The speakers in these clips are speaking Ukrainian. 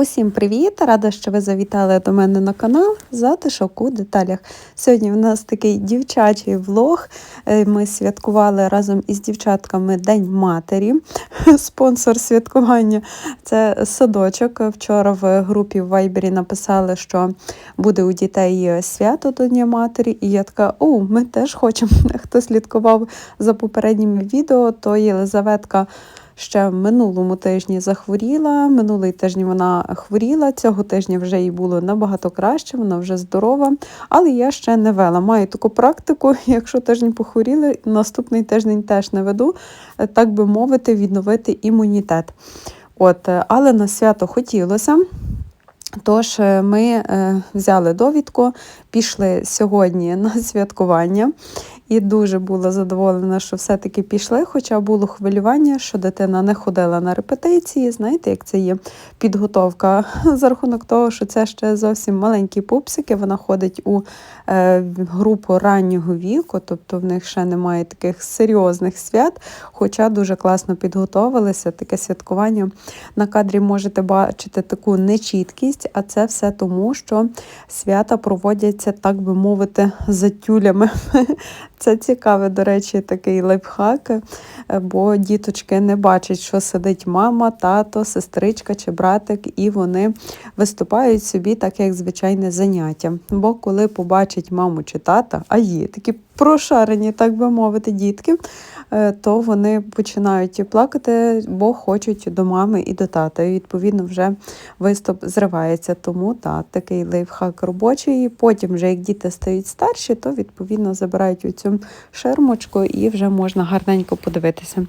Усім привіт! Рада, що ви завітали до мене на канал Затишок у деталях. Сьогодні в нас такий дівчачий влог. Е, Ми святкували разом із дівчатками День матері. Спонсор святкування це садочок. Вчора в групі в Вайбері написали, що буде у дітей свято до Дня матері. І я така, о, ми теж хочемо. Хто слідкував за попередніми відео, то Єлизаветка ще в минулому тижні захворіла. Минулий тиждень вона хворіла. Цього тижня вже їй було набагато краще, вона вже здорова. Але я ще не вела. Маю таку практику. Якщо тиждень похворіли, наступний тиждень теж не веду, е, так би мовити, відновити імунітет. От, е, але на свято хотілося. Тож е, ми взяли довідку, пішли сьогодні на святкування і дуже була задоволена, що все-таки пішли, хоча було хвилювання, що дитина не ходила на репетиції. Знаєте, як це є підготовка за рахунок того, що це ще зовсім маленькі пупсики. Вона ходить у е, групу раннього віку, тобто в них ще немає таких серйозних свят, хоча дуже класно підготовилися. Таке святкування на кадрі можете бачити таку нечіткість, а це все тому, що свята проводяться, так би мовити, за тюлями. Це цікавий, до речі, такий лайфхак, е, бо діточки не бачать, що сидить мама, тато, сестричка чи братик, і вони виступають собі так, як звичайне заняття. Бо коли побачить маму чи тата, а є такі прошарені, так би мовити, дітки, е, то вони починають плакати, бо хочуть до мами і до тата. І відповідно вже виступ зривається. Тому так, такий лайфхак робочий. Потім, вже як діти стають старші, то відповідно забирають цю шермочку і вже можна гарненько подивитися.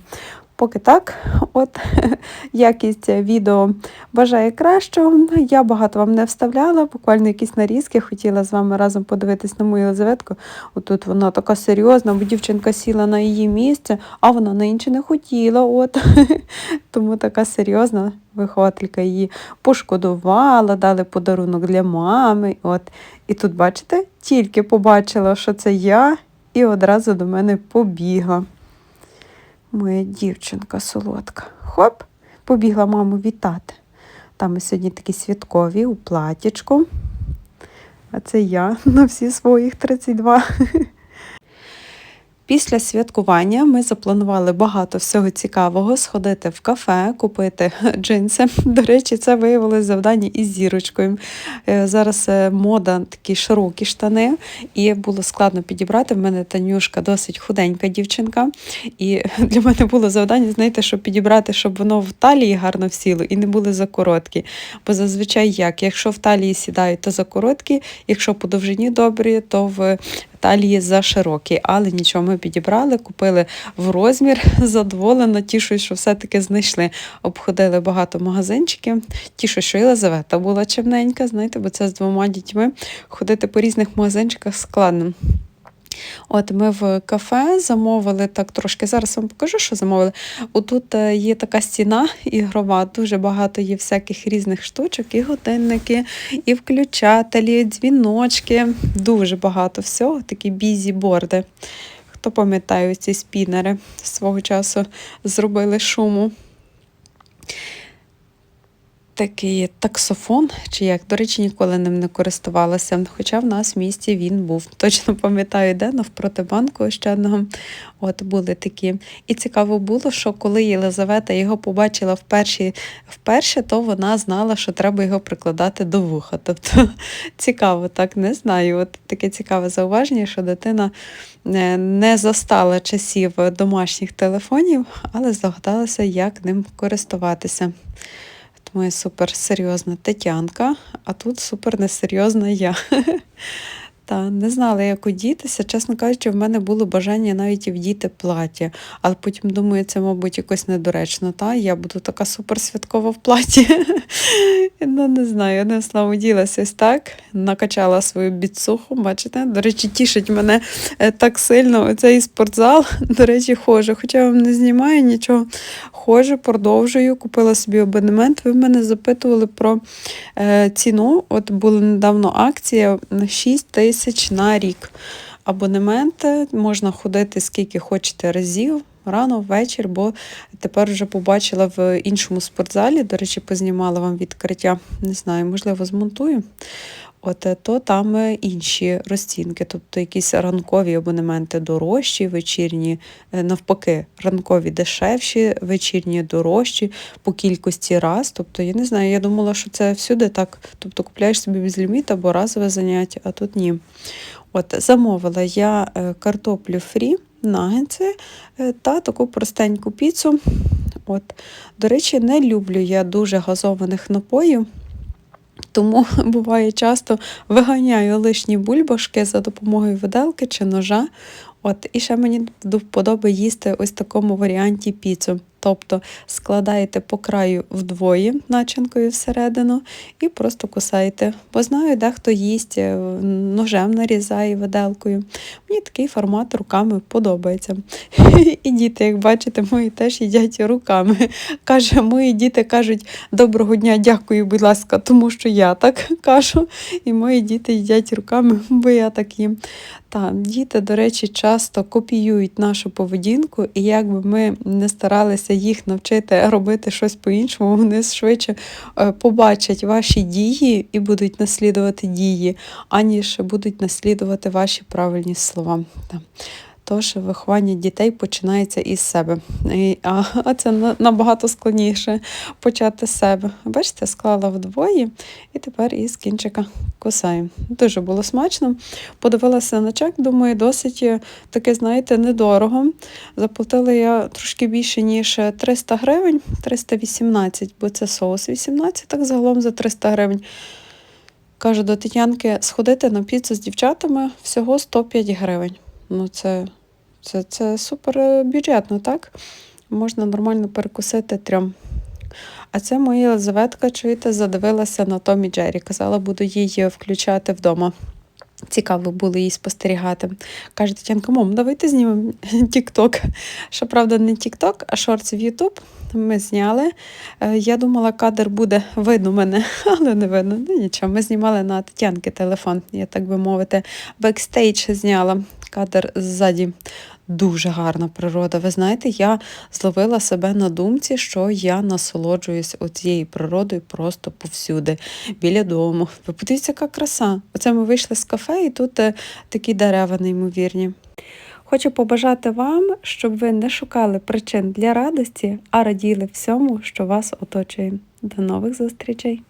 Поки так, от якість відео бажає кращого. Я багато вам не вставляла, буквально якісь нарізки. Хотіла з вами разом подивитись на мою Єлизаветку. Отут вона така серйозна, бо дівчинка сіла на її місце, а вона на інше не хотіла. От. Тому така серйозна вихователька її пошкодувала, дали подарунок для мами. От. І тут, бачите, тільки побачила, що це я, і одразу до мене побігла. Моя дівчинка солодка. Хоп, побігла маму вітати. Там ми сьогодні такі святкові у платічку. А це я на всі своїх 32. Після святкування ми запланували багато всього цікавого сходити в кафе, купити джинси. До речі, це виявилось завдання із зірочкою. Е, Зараз е, мода такі широкі штани, і було складно підібрати. В мене Танюшка досить худенька дівчинка. І для мене було завдання, знаєте, щоб підібрати, щоб воно в талії гарно всіло і не були за короткі. Бо зазвичай як, якщо в талії сідають, то за короткі, якщо по довжині добрі, то в талії за широкі, але нічого ми підібрали, купили в розмір, задоволена, тішусь, що все-таки знайшли. Обходили багато магазинчиків. Тішу, що Єлизавета була чимненька, знаєте, бо це з двома дітьми ходити по різних магазинчиках складно. От ми в кафе замовили так трошки. Зараз вам покажу, що замовили. Отут е, є така стіна ігрова, дуже багато є всяких різних штучок, і годинники, і включателі, дзвіночки. Дуже багато всього, такі бізі-борди. Хто пам'ятає ці спінери свого часу зробили шуму. Такий таксофон, чи як, до речі, ніколи ним не користувалася. Хоча в нас в місті він був. Точно пам'ятаю, де навпроти банку ощадного. От були такі. І цікаво було, що коли Єлизавета його побачила вперше, вперше, то вона знала, що треба його прикладати до вуха. Тобто цікаво, так не знаю. От таке цікаве зауваження, що дитина е, не застала часів домашніх телефонів, але здогадалася, як ним користуватися. Моя суперсерйозна Тетянка, а тут супер несерйозна я. Та не знала, як одітися. Чесно кажучи, в мене було бажання навіть вдіти плаття, але потім думаю, це, мабуть, якось недоречно. Та я буду така суперсвяткова в платі. ну, не знаю, не славу ділася ось так, накачала свою біцуху, бачите? До речі, тішить мене е, так сильно оцей спортзал. До речі, хожу. Хоча я вам не знімаю нічого. Ходжу, продовжую, купила собі абонемент. Ви мене запитували про е, ціну. От була недавно акція 6 тисяч на рік. Абонемент можна ходити скільки хочете разів. Рано, ввечір, бо тепер вже побачила в іншому спортзалі. До речі, познімала вам відкриття. Не знаю, можливо, змонтую. От е, то там е, інші розцінки, тобто якісь ранкові абонементи дорожчі, вечірні, е, навпаки, ранкові дешевші, вечірні дорожчі по кількості раз. Тобто, я не знаю, я думала, що це всюди так. Тобто купляєш собі безліміт або разове заняття, а тут ні. От замовила я картоплю фрі, нагетси е, та таку простеньку піцу. От, до речі, не люблю я дуже газованих напоїв. Тому буває часто виганяю лишні бульбашки за допомогою виделки чи ножа. От, і ще мені до їсти ось в такому варіанті піцу. Тобто складаєте по краю вдвоє начинкою всередину і просто кусаєте. Бо знаю, дехто їсть е, ножем нарізає виделкою. Мені такий формат руками подобається. І діти, як бачите, мої теж їдять руками. Каже, мої діти кажуть доброго дня, дякую, будь ласка, тому що я так кажу. І мої діти їдять руками, бо я так їм. Та, діти, до речі, часто копіюють нашу поведінку, і як би ми не старалися їх навчити робити щось по-іншому, вони швидше е, побачать ваші дії і будуть наслідувати дії, аніж будуть наслідувати ваші правильні слова. Тож виховання дітей починається із себе. І, а, а це набагато складніше почати з себе. Бачите, склала вдвоє і тепер із кінчика кусаю. Дуже було смачно. Подивилася на чек, думаю, досить е, таке, знаєте, недорого. Заплатила я трошки більше, ніж 300 гривень, 318, бо це соус 18, так загалом за 300 гривень. Кажу до Тетянки, сходити на піцу з дівчатами всього 105 гривень. Ну, це, це, це супер е, бюджетно, так? Можна нормально перекусити трьом. А це моя Єлизаветка, чуєте, задивилася на Томі Джері. Казала, буду її включати вдома. Цікаво було їй спостерігати. Каже Тетянка, мам, давайте знімемо Тік-Ток. Щоправда, не Тік-Ток, а шорти в Ютуб. Ми зняли. Е, Я думала, кадр буде видно мене, але не видно. Ну нічого, ми знімали на Тетянки телефон, я так би мовити. Бекстейдж зняла кадр ззаді. Дуже гарна природа. Ви знаєте, я зловила себе на думці, що я насолоджуюсь цією природою просто повсюди, біля дому. Ви подивіться, яка краса. Оце ми вийшли з кафе, і тут е, такі дерева неймовірні. Хочу побажати вам, щоб ви не шукали причин для радості, а раділи всьому, що вас оточує. До нових зустрічей!